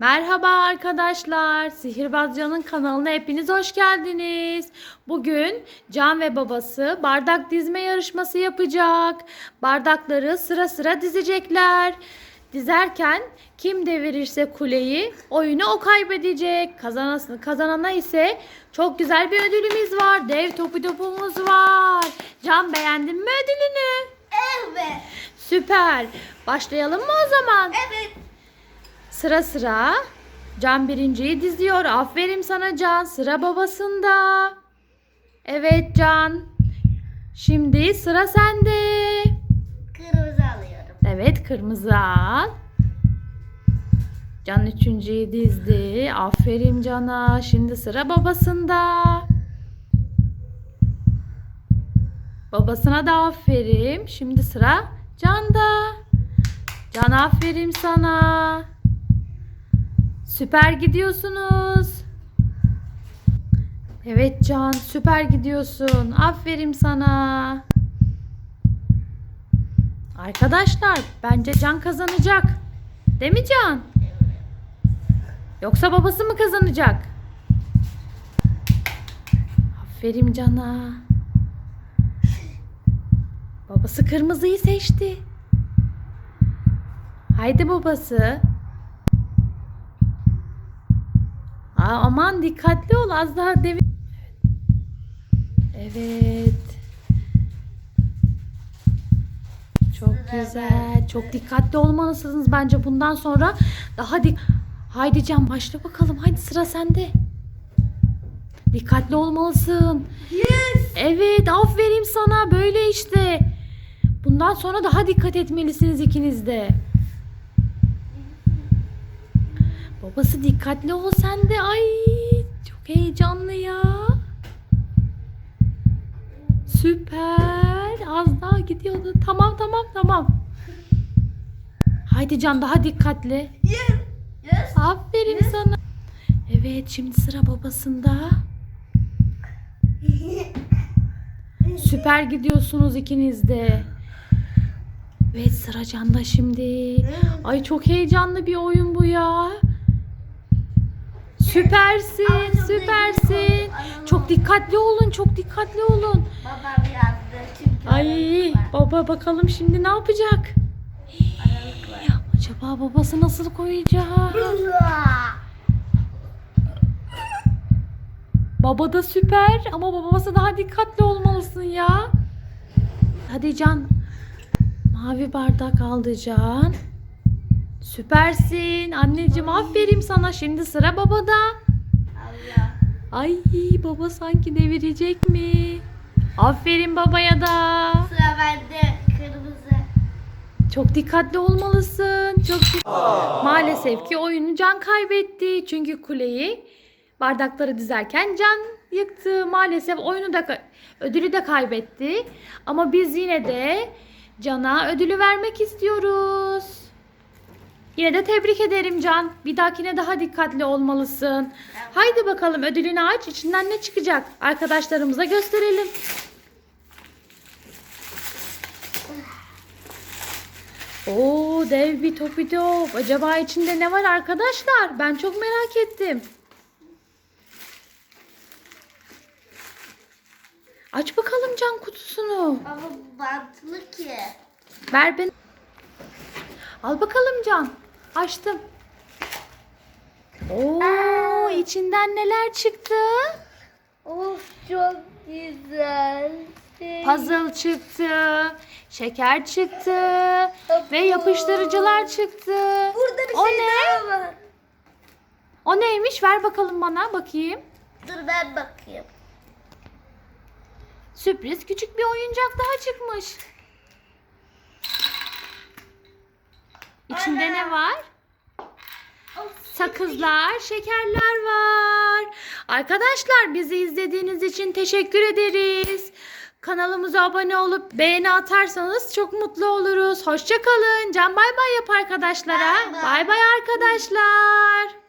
Merhaba arkadaşlar. Sihirbaz Can'ın kanalına hepiniz hoş geldiniz. Bugün Can ve babası bardak dizme yarışması yapacak. Bardakları sıra sıra dizecekler. Dizerken kim devirirse kuleyi oyunu o kaybedecek. Kazanası, kazanana ise çok güzel bir ödülümüz var. Dev topu topumuz var. Can beğendin mi ödülünü? Evet. Süper. Başlayalım mı o zaman? Evet. Sıra sıra Can birinciyi diziyor. Aferin sana Can. Sıra babasında. Evet Can. Şimdi sıra sende. Kırmızı alıyorum. Evet kırmızı al. Can üçüncüyü dizdi. Aferin Can'a. Şimdi sıra babasında. Babasına da aferin. Şimdi sıra Can'da. Can aferin sana. Süper gidiyorsunuz. Evet Can süper gidiyorsun. Aferin sana. Arkadaşlar bence Can kazanacak. Değil mi Can? Yoksa babası mı kazanacak? Aferin Can'a. Babası kırmızıyı seçti. Haydi babası. Aa, aman dikkatli ol az daha devir. Evet. Çok güzel. Çok dikkatli olmalısınız bence bundan sonra. Daha dik. Haydi Can başla bakalım. Haydi sıra sende. Dikkatli olmalısın. Yes. Evet aferin sana böyle işte. Bundan sonra daha dikkat etmelisiniz ikiniz de. Babası dikkatli ol sen de. Ay çok heyecanlı ya. Süper. Az daha gidiyordu. Tamam tamam tamam. Haydi Can daha dikkatli. Yes. Yes. Aferin sana. Evet şimdi sıra babasında. Süper gidiyorsunuz ikiniz de. Evet sıra Can'da şimdi. Ay çok heyecanlı bir oyun bu ya. Süpersin, süpersin. Çok dikkatli olun, çok dikkatli olun. Baba yazdı çünkü Ay baba bakalım şimdi ne yapacak? Acaba babası nasıl koyacak? Baba da süper ama babası daha dikkatli olmalısın ya. Hadi Can. Mavi bardak aldı Can. Süpersin. Anneciğim aferin sana. Şimdi sıra babada. Allah. Ay baba sanki devirecek mi? Aferin babaya da. Sıra bende. Kırmızı. Çok dikkatli olmalısın. Çok Maalesef ki oyunu Can kaybetti. Çünkü kuleyi bardakları dizerken Can yıktı. Maalesef oyunu da ödülü de kaybetti. Ama biz yine de Can'a ödülü vermek istiyoruz. Yine de tebrik ederim Can. Bir dahakine daha dikkatli olmalısın. Haydi bakalım ödülünü aç. İçinden ne çıkacak? Arkadaşlarımıza gösterelim. Oo dev bir topi top. Acaba içinde ne var arkadaşlar? Ben çok merak ettim. Aç bakalım can kutusunu. Baba bantlı ki. Ver ben. Al bakalım can. Açtım. Oo içinden neler çıktı? Of çok güzel. Puzzle çıktı. Şeker çıktı. Ve yapıştırıcılar çıktı. Burada bir o şey ne? daha var. O neymiş? Ver bakalım bana bakayım. Dur ben bakayım. Sürpriz küçük bir oyuncak daha çıkmış. İçinde Ana. ne var? Sakızlar, şekerler var. Arkadaşlar bizi izlediğiniz için teşekkür ederiz. Kanalımıza abone olup beğeni atarsanız çok mutlu oluruz. Hoşça kalın. Can bay bay yap arkadaşlara. Bay bay. Bay bay arkadaşlar.